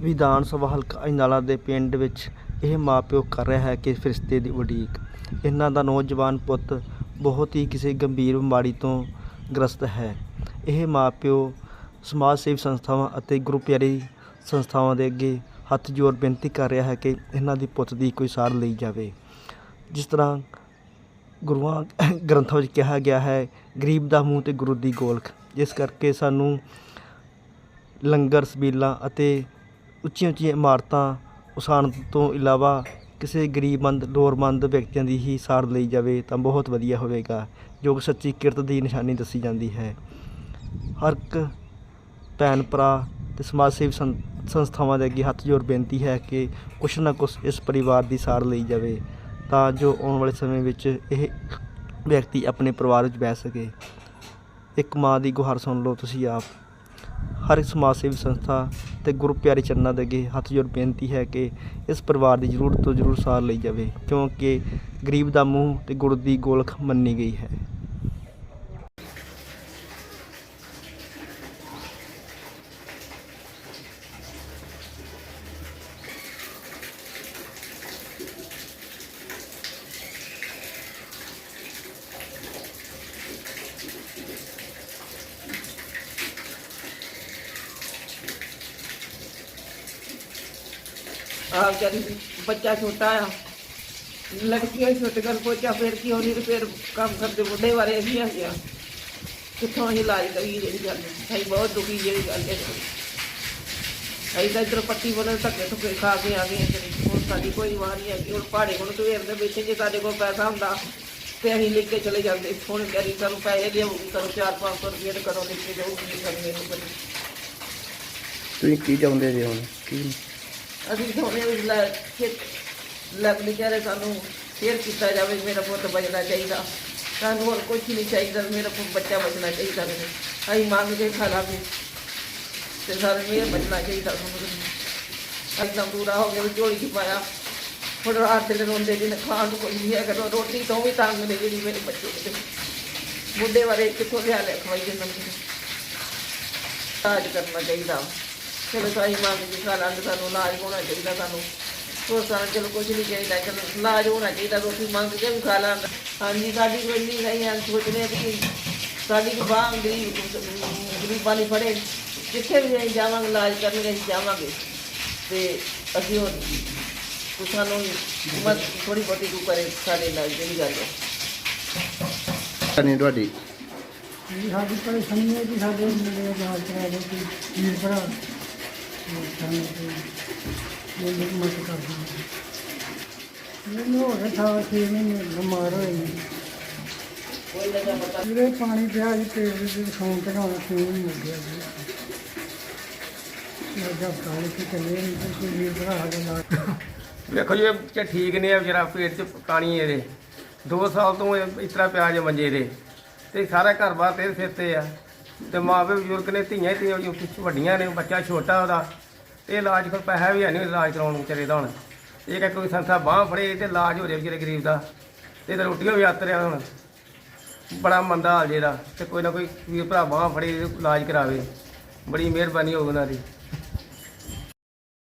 ਵਿਧਾਨ ਸਭਾ ਹਲਕਾ ਅਜਨਾਲਾ ਦੇ ਪਿੰਡ ਵਿੱਚ ਇਹ ਮਾਪਿਓ ਕਰ ਰਿਹਾ ਹੈ ਕਿ ਫਰਿਸ਼ਤੇ ਦੀ ਉਡੀਕ। ਇਹਨਾਂ ਦਾ ਨੌਜਵਾਨ ਪੁੱਤ ਬਹੁਤ ਹੀ ਕਿਸੇ ਗੰਭੀਰ ਬਿਮਾਰੀ ਤੋਂ ਗ੍ਰਸਤ ਹੈ। ਇਹ ਮਾਪਿਓ ਸਮਾਜ ਸੇਵੀ ਸੰਸਥਾਵਾਂ ਅਤੇ ਗੁਰੂ ਪਿਆਰੀ ਸੰਸਥਾਵਾਂ ਦੇ ਅੱਗੇ ਹੱਥ ਜੋੜ ਬੇਨਤੀ ਕਰ ਰਿਹਾ ਹੈ ਕਿ ਇਹਨਾਂ ਦੀ ਪੁੱਤ ਦੀ ਕੋਈ ਸਾਰ ਲਈ ਜਾਵੇ। ਜਿਸ ਤਰ੍ਹਾਂ ਗੁਰੂਆਂ ਗ੍ਰੰਥਾਂ ਵਿੱਚ ਕਿਹਾ ਗਿਆ ਹੈ, ਗਰੀਬ ਦਾ ਮੂੰਹ ਤੇ ਗੁਰੂ ਦੀ ਗੋਲਖ। ਜਿਸ ਕਰਕੇ ਸਾਨੂੰ ਲੰਗਰ, ਸਬੀਲਾਂ ਅਤੇ ਉੱਚੀਆਂ ਉੱਚੀਆਂ ਇਮਾਰਤਾਂ ਉਸਾਰਨ ਤੋਂ ਇਲਾਵਾ ਕਿਸੇ ਗਰੀਬਮੰਦ ਲੋੜਵੰਦ ਵਿਅਕਤੀਆਂ ਦੀ ਹੀ ਸਾਰ ਲਈ ਜਾਵੇ ਤਾਂ ਬਹੁਤ ਵਧੀਆ ਹੋਵੇਗਾ, ਜੋ ਕਿ ਸੱਚੀ ਕਿਰਤ ਦੀ ਨਿਸ਼ਾਨੀ ਦੱਸੀ ਜਾਂਦੀ ਹੈ। ਹਰ ਇੱਕ ਭੈਣ, ਭਰਾ ਤੇ ਸਮਾਜ ਸੇਵੀ ਸੰਸਥਾਵਾਂ ਦੇ ਅੱਗੇ ਹੱਥ ਜੋੜ ਬੇਨਤੀ ਹੈ ਕਿ ਕੁਛ ਨਾ ਕੁਛ ਇਸ ਪਰਿਵਾਰ ਦੀ ਸਾਰ ਲਈ ਜਾਵੇ, ਤਾਂ ਜੋ ਆਉਣ ਵਾਲੇ ਸਮੇਂ ਵਿੱਚ ਇਹ ਵਿਅਕਤੀ ਆਪਣੇ ਪਰਿਵਾਰ ਵਿੱਚ ਬਹਿ ਸਕੇ। ਇੱਕ ਮਾਂ ਦੀ ਗੁਹਾਰ ਸੁਣ ਲਓ ਤੁਸੀਂ ਆਪ। ਹਰ ਇੱਕ ਸਮਾਜ ਸੇਵੀ ਸੰਸਥਾ ਅਤੇ ਗੁਰੂ ਪਿਆਰੇ ਚਰਨਾਂ ਦੇ ਅੱਗੇ ਹੱਥ ਜੋੜ ਬੇਨਤੀ ਹੈ ਕਿ ਇਸ ਪਰਿਵਾਰ ਦੀ ਜ਼ਰੂਰਤ ਤੋਂ ਜ਼ਰੂਰ ਸਾਰ ਲਈ ਜਾਵੇ, ਕਿਉਂਕਿ ਗਰੀਬ ਦਾ ਮੂੰਹ ਅਤੇ ਗੁਰੂ ਦੀ ਗੋਲਖ ਮੰਨੀ ਗਈ ਹੈ। ਆ ਵਿਚਾਰੀ ਬੱਚਾ ਛੋਟਾ ਆ। ਲੜਕੀਆਂ ਛੋਟੇ ਕਰ ਪੋਚਾ ਫੇਰ ਕੀ ਹੋਣੀ ਤੇ ਫੇਰ ਕੰਮ ਕਰਦੇ ਬੁੱਢੇ ਬਾਰੇ ਅਸੀਂ ਆ ਗਿਆ। ਕਿੱਥੋਂ ਅਸੀਂ ਇਲਾਜ ਕਰੀਏ ਜਿਹੜੀ ਗੱਲ ਹੈ? ਬਹੁਤ ਦੁਖੀ ਜਿਹੜੀ ਗੱਲ ਹੈ। ਅਸੀਂ ਤਾਂ ਇੱਧਰ ਪੱਟੀ ਬੋਲੇ ਧੱਕੇ ਧੁੱਕੇ ਖਾ ਕੇ ਆ ਗਏ ਇੱਧਰ। ਹੁਣ ਸਾਡੀ ਕੋਈ ਵਾਰੀ ਹੈ ਕਿ ਹੁਣ ਪਹਾੜੇ ਕੋਲ ਤੋਂ ਵੇਰਦੇ ਬੈਠੇ ਜੇ ਸਾਡੇ ਕੋਲ ਪੈਸਾ ਹੁੰਦਾ ਤੇ ਅਸੀਂ ਲਿਖ ਕੇ ਚਲੇ ਜਾਂਦੇ। ਹੁਣ ਕਰੀ ਸਾਨੂੰ ਪੈਸੇ ਦੇਊਗੀ ਕਰੋ 4-500 ਰੁਪਏ ਤੇ ਕਰੋ ਲਿਖ ਕੇ ਜਾਊਗੀ ਕਰਨੇ ਨੂੰ ਤੁਸੀਂ ਕੀ ਚਾਹੁੰਦੇ ਜੀ ਹੁਣ? ਕੀ ਅਸੀਂ ਸੋਨੇ ਵਿੱਚ ਲੈ ਕੇ ਲੱਗ ਵਿਚਾਰੇ ਸਾਨੂੰ ਫੇਰ ਕੀਤਾ ਜਾਵੇ, ਮੇਰਾ ਪੁੱਤ ਬਚਣਾ ਚਾਹੀਦਾ। ਸਾਨੂੰ ਹੋਰ ਕੁਝ ਨਹੀਂ ਚਾਹੀਦਾ, ਮੇਰਾ ਪੁੱਤ ਬੱਚਾ ਬਚਣਾ ਚਾਹੀਦਾ ਮੈਨੂੰ। ਅਸੀਂ ਮੰਗ ਕੇ ਖਾ ਲਾਂਗੇ। ਤੇ ਸਾਰੇ ਮੇਰ ਬਚਣਾ ਚਾਹੀਦਾ ਸਾਨੂੰ। ਇੱਕਦਮ ਪੂਰਾ ਹੋ ਗਿਆ ਵੀ ਝੋਲੀ ਚ ਪਾਇਆ। ਹੁਣ ਰਾਤ ਦੇ ਰੋਂਦੇ ਦਿਨ ਖਾਣ ਨੂੰ ਕੋਈ ਨਹੀਂ ਹੈਗਾ, ਰੋਟੀ ਤੋਂ ਵੀ ਤੰਗ ਨੇ ਜਿਹੜੀ ਮੇਰੇ ਬੱਚੇ ਦੇ ਬੁੱਢੇ ਬਾਰੇ ਕਿੱਥੋਂ ਲਿਆ ਲੈ ਖਵਾਈ ਜਨਮ ਨੂੰ ਇਲਾਜ ਕਰਨਾ ਚਾਹੀਦਾ। ਚਲੋ ਸਾਈ ਮੰਗ ਕੇ ਖਾ ਲਾਂਗੇ ਸਾਨੂੰ ਇਲਾਜ ਹੋਣਾ ਚਾਹੀਦਾ ਸਾਨੂੰ। ਹੋਰ ਸਾਨੂੰ ਚਲੋ ਕੁਝ ਨਹੀਂ ਚਾਹੀਦਾ ਚਲੋ ਇਲਾਜ ਹੋਣਾ ਚਾਹੀਦਾ ਰੋਟੀ ਮੰਗ ਕੇ ਵੀ ਖਾ ਲਾਂਗੇ ਹਾਂਜੀ ਸਾਡੀ ਕੋਈ ਨਹੀਂ ਰਹੀ ਹਾਂ ਸੋਚਦੇ ਵੀ ਸਾਡੀ ਕੋਈ ਬਾਂਹ ਗਰੀਬ ਗਰੀਬਾਂ ਨਹੀਂ ਫੜੇ। ਜਿੱਥੇ ਵੀ ਅਸੀਂ ਜਾਵਾਂਗੇ ਇਲਾਜ ਕਰਨ ਅਸੀਂ ਜਾਵਾਂਗੇ। ਤੇ ਅਸੀਂ ਹੁਣ ਕੋਈ ਸਾਨੂੰ ਮਤ ਥੋੜੀ ਬਹੁਤੀ ਕੋ ਕਰੇ ਸਾਡੇ ਨਾਲ ਜਿਹੜੀ ਗੱਲ ਹੈ। ਨਹੀਂ ਤੁਹਾਡੀ। ਇਹ ਸਾਡੀ ਪਰੇਸ਼ਾਨੀ ਹੈ ਕਿ ਸਾਡੇ ਮੇਰੇ ਜਹਾਜ਼ ਕਰਾ ਦੇ ਕਿ ਵੀਰ ਭਰਾ। ਮੈਨੂੰ ਮਦਦ ਕਰ ਦਿਓ ਮੈਨੂੰ ਹੋ ਗਿਆ ਥਾ ਛੇ ਮਹੀਨੇ ਬਿਮਾਰ ਹੋਏ ਨੇ ਜਿਹੜੇ ਪਾਣੀ ਪਿਆ ਜੀ ਪੇਟ ਦੇ ਸੌਣ ਤੇ ਨਾਲ ਛੇ ਮਹੀਨੇ ਗਿਆ ਜੀ ਮੈਂ ਜਦ ਕਾਲ ਕੇ ਚਲੇ ਨਹੀਂ ਤੇ ਕੋਈ ਵੀਰ ਭਰਾ ਸਾਡੇ ਨਾਲ ਵੇਖੋ ਜੀ, ਇਹ ਠੀਕ ਨਹੀਂ ਹੈ ਵਿਚਾਰਾ, ਪੇਟ 'ਚ ਪਾਣੀ ਇਹਦੇ। 2 ਸਾਲ ਤੋਂ ਇਸ ਤਰ੍ਹਾਂ ਪਿਆ ਜੇ ਮੰਜੇ ਦੇ। ਤੇ ਸਾਰਾ ਘਰ-ਬਾਰ ਤੇ ਸਿਰ ਤੇ ਆ। ਤੇ ਮਾਪੇ ਬਜ਼ੁਰਗ ਨੇ, ਧੀਆਂ ਹੀ ਧੀਆਂ ਜੋ ਕੁਛ ਵੱਡੀਆਂ ਨੇ, ਬੱਚਾ ਛੋਟਾ ਉਹਦਾ ਤੇ ਇਲਾਜ ਕੋਲ ਪੈਸਾ ਵੀ ਹੈ ਨਹੀਂ, ਇਲਾਜ ਕਰਾਉਣ ਨੂੰ ਵਿਚਾਰੇ ਦਾ ਹੁਣ। ਇਹ ਕਿ ਕੋਈ ਸੰਸਥਾ ਬਾਹ ਫੜੇ ਤੇ ਇਲਾਜ ਹੋ ਜਾਵੇ ਵਿਚਾਰੇ ਗਰੀਬ ਦਾ। ਤੇ ਤੇ ਰੋਟੀਆਂ ਵੀ ਆਤ ਹੁਣ। ਬੜਾ ਮੰਦਾ ਹਾਲ ਜੇ ਦਾ ਤੇ ਕੋਈ ਨਾ ਕੋਈ ਵੀਰ ਭਰਾ ਬਾਹ ਫੜੇ, ਇਲਾਜ ਕਰਾਵੇ। ਬੜੀ ਮਿਹਰਬਾਨੀ ਹੋਵੇ ਉਹਨਾਂ ਦੀ।